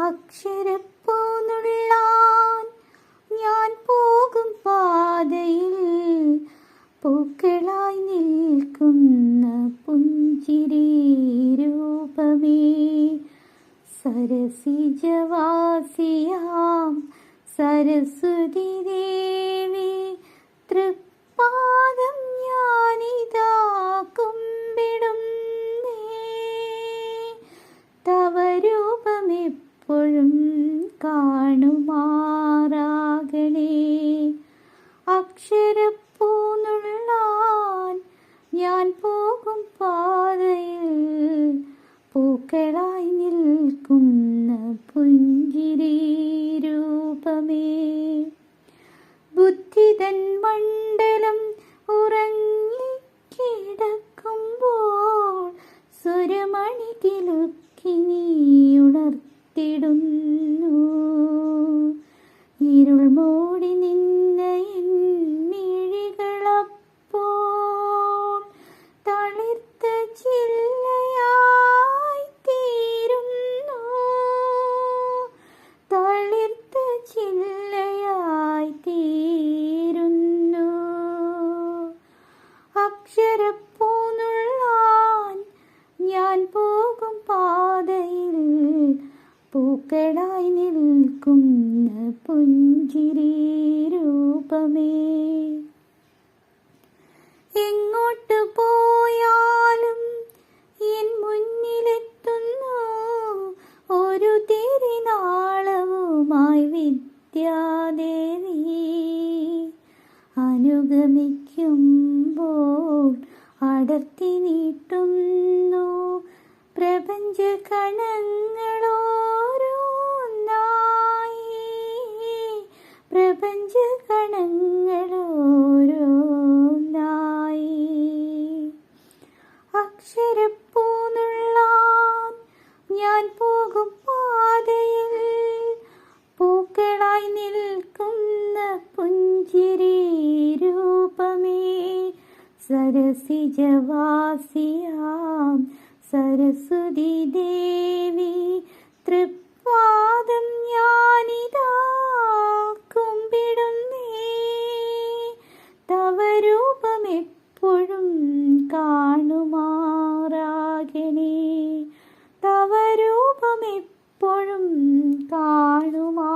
അക്ഷരപ്പൂന്നുള്ളാൻ ഞാൻ പോകും പാതയിൽ. പൂക്കളായി നിൽക്കുന്ന പുഞ്ചിരി രൂപമേ. സരസിജവാസിയാം സരസ്വതി ദേവി രൂപമേ ബുദ്ധിതൻ മണ്ഡലം ഉറങ്ങിക്കിടക്കുമ്പോൾ സ്വരമണി കിലുക്കി നീ ഉണർത്തിടുന്നു. ഇരുൾ മൂടി പൂക്കളായി നിൽക്കുന്ന പുഞ്ചിരി രൂപമേ. എങ്ങോട്ട് പോയാലും എൻ മുന്നിലെത്തുന്നു. ഒരു തിരിനാളവുമായി വിദ്യാദേവി അനുഗമിക്കുമ്പോൾ അടർത്തി നീട്ടുന്നു. പ്രപഞ്ച കണങ്ങളോരോന്നായി സരസിജവാസിയാം. സരസ്വതി ദേവി തൃപ്പാദം ഞാനിതാ. കുമ്പിടുന്നേ. തവ രൂപമെപ്പോഴും കാണുമാറാകണേ. തവ രൂപമെപ്പോഴും കാണുമാ